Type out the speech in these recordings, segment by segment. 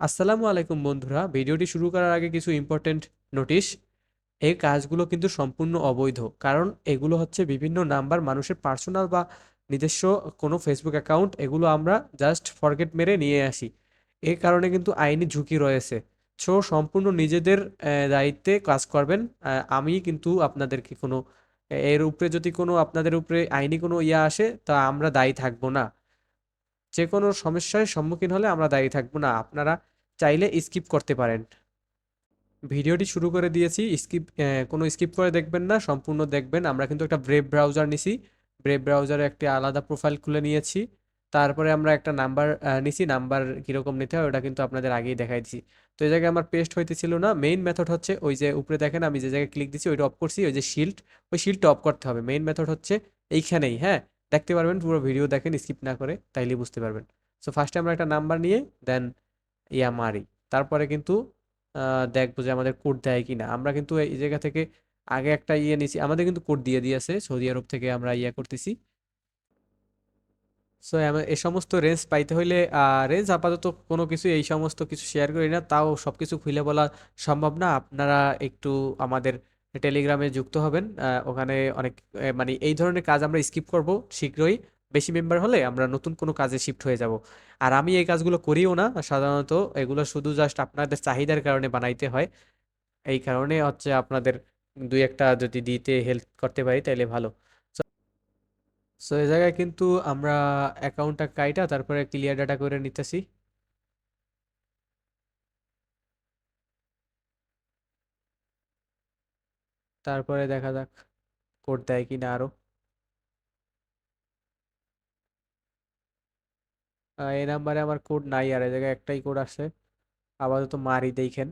আসসালামু আলাইকুম বন্ধুরা। ভিডিওটি শুরু করার আগে কিছু ইম্পর্টেন্ট নোটিশ এই কাজগুলো কিন্তু সম্পূর্ণ অবৈধ, কারণ এগুলো হচ্ছে বিভিন্ন নাম্বার মানুষের পার্সোনাল বা নিজস্ব কোনো ফেসবুক অ্যাকাউন্ট এগুলো আমরা জাস্ট ফরগেট মেরে নিয়ে আসি। এ কারণে কিন্তু আইনি ঝুঁকি রয়েছে। সো সম্পূর্ণ নিজেদের দায়িত্বে কাজ করবেন। আমি কিন্তু আপনাদেরকে কোনো এর উপরে যদি কোনো আপনাদের উপরে আইনি কোনো ইয়া আসে, তা আমরা দায়ী থাকব না। যে কোনো সমস্যায় সম্মুখীন হলে আমরা দায়ী থাকব না। আপনারা চাইলে স্কিপ করতে পারেন। ভিডিওটি শুরু করে দিয়েছি। স্কিপ কোনো স্কিপ করে দেখবেন না, সম্পূর্ণ দেখবেন। আমরা কিন্তু একটা ব্রেভ ব্রাউজার নিছি। ব্রেভ ব্রাউজারে একটি আলাদা প্রোফাইল খুলে নিয়েছি। তারপরে আমরা একটা নাম্বার নিছি। নাম্বার কীরকম নিতে হয় ওটা কিন্তু আপনাদের আগেই দেখাই দিছি। তো এই জায়গায় আমার পেস্ট হইতেছিল না। মেইন মেথড হচ্ছে ওই যে উপরে দেখেন আমি যে জায়গায় ক্লিক দিছি, ওইটা অফ করছি। ওই যে শিল্ড ওই শিল্ডটা অফ করতে হবে। মেইন মেথড হচ্ছে এইখানেই হ্যাঁ? দেখতে পারবেন, পুরো ভিডিও দেখেন স্কিপ না করে তাইলে বুঝতে পারবেন। সো ফার্স্টে আমরা একটা নাম্বার নিয়ে দেন ইয়া মারি। তারপরে কিন্তু দেখব যে আমাদের কোড দেয় কি না আমরা কিন্তু এই জায়গা থেকে আগে একটা ইয়ে নিছি, আমাদের কিন্তু কোড দিয়ে দিয়েছে সৌদি আরব থেকে আমরা ইয়ে করতেছি। সো এই সমস্ত রেঞ্জ পাইতে হইলে রেঞ্জ আপাতত কোনো কিছু, এই সমস্ত কিছু শেয়ার করি না। তাও সব কিছু খুলে বলা সম্ভব না। আপনারা একটু আমাদের টেলিগ্রামে যুক্ত হবেন। ওখানে অনেক মানে এই ধরনের কাজ আমরা স্কিপ করব শীঘ্রই। বেশি মেম্বার হলে আমরা নতুন কোনো কাজে শিফট হয়ে যাব। আর আমি এই কাজগুলো করিও না সাধারণত। এগুলো শুধু জাস্ট আপনাদের চাহিদার কারণে বানাইতে হয়। এই কারণে হচ্ছে আপনাদের দুই একটা যদি দিতে হেল্প করতে পারি তাহলে ভালো। সো এই জায়গায় কিন্তু আমরা অ্যাকাউন্টটা কাইটা, তারপরে ক্লিয়ার ডাটা করে নিতেছি। তারপরে দেখা যাক কোড দেয় কি না আরও। আহ, এই নাম্বারে আমার কোড নাই আর এই জায়গায় একটাই কোড আছে। আপাতত মারি দেখেন।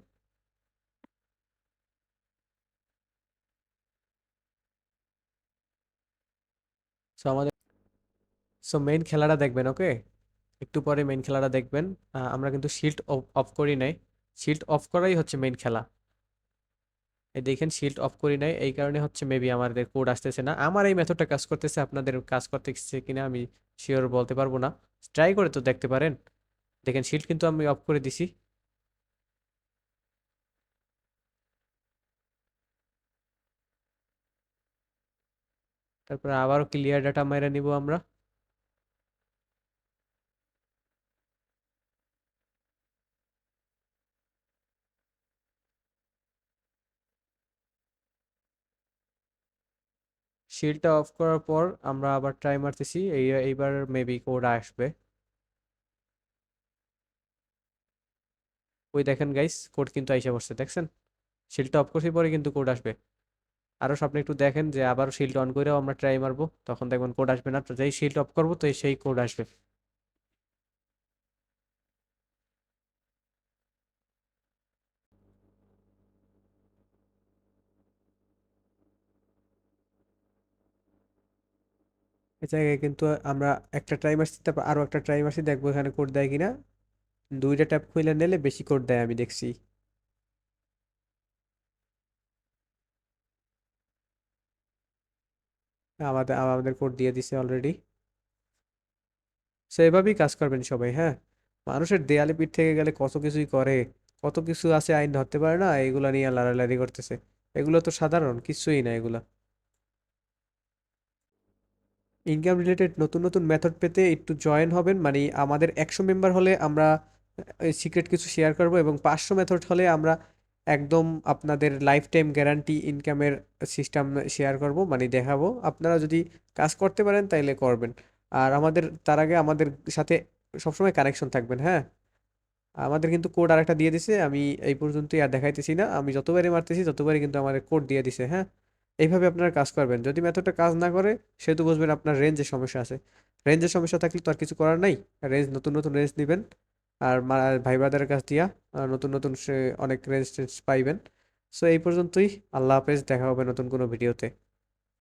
সো আমাদের সো মেইন খেলাটা দেখবেন ওকে একটু পরে মেইন খেলাটা দেখবেন। আমরা কিন্তু শিল্ড অফ করি নাই। শিল্ড অফ করাই হচ্ছে মেইন খেলা। দেখেন শিল্ড অফ করি নাই। এই কারণে হচ্ছে মেবি আমাদের কোড আসতেছে না। আমার এই মেথডটা কাজ করতেছে, আপনাদের কাজ করতেছে কিনা আমি শিওর বলতে পারব না। ট্রাই করে তো দেখতে পারেন। দেখেন শিল্ড কিন্তু আমি অফ করে দিছি। তারপরে আবারও ক্লিয়ার ডাটা মেরে নিব আমরা। শিল্ডটা অফ করার পর আমরা আবার ট্রাই মারতেছি। এই, এইবার মেবি কোড আসবে। ওই দেখেন গাইস কোড কিন্তু আইসে বসছে দেখছেন? শিলটা অফ করছি পরে কিন্তু কোড আসবে। আরও স্বপ্নে একটু দেখেন যে আবার শিল্ড অন করেও আমরা ট্রাই মারবো, তখন দেখবেন কোড আসবে না। তো যেই শিল্ড অফ করব, তো সেই কোড আসবে। জায়গায় কিন্তু আমরা একটা ট্রাই মারছি, তারপর আরও একটা ট্রাই মারছি, দেখব এখানে কোড দেয় কিনা। দুইটা ট্যাপ খুলে নিলে বেশি কোড দেয় আমি দেখছি। আমাদের আমাদের কোড দিয়ে দিছে অলরেডি সো এভাবেই কাজ করবেন সবাই হ্যাঁ? মানুষের দেয়ালে পিঠ থেকে গেলে কত কিছুই করে, কত কিছু আছে আইন ধরতে পারে না, এগুলা নিয়ে লাড়ালাড়ি করতেছে। এগুলো তো সাধারণ, কিছুই না এগুলা। ইনকাম রিলেটেড নতুন নতুন মেথড পেতে একটু জয়েন হবেন। মানে আমাদের একশো মেম্বার হলে আমরা সিক্রেট কিছু শেয়ার করব এবং পাঁচশো মেথড হলে আমরা একদম আপনাদের লাইফ টাইম গ্যারান্টি ইনকামের সিস্টেম শেয়ার করব মানে দেখাবো। আপনারা যদি কাজ করতে পারেন তাইলে করবেন। আর আমাদের, তার আগে আমাদের সাথে সবসময় কানেকশন থাকবেন হ্যাঁ? আমাদের কিন্তু কোড আরেকটা দিয়ে দিছে, আমি এই পর্যন্তই আর দেখাইতেছি না। আমি যতবারই মারতেছি, ততবারই কিন্তু আমাদের কোড দিয়ে দিছে হ্যাঁ? এইভাবে আপনারা কাজ করবেন। যদি মেথডটা কাজ না করে সেহেতু বুঝবেন আপনার রেঞ্জের সমস্যা আছে। রেঞ্জের সমস্যা থাকলে তো আর কিছু করার নাই। রেঞ্জ নতুন নতুন রেঞ্জ নেবেন। আর ভাই ব্রাদারের কাছ দিয়া নতুন নতুন সে অনেক রেঞ্জ পাইবেন। সো এই পর্যন্তই। আল্লাহ হাফেজ, দেখা হবে নতুন কোনো ভিডিওতে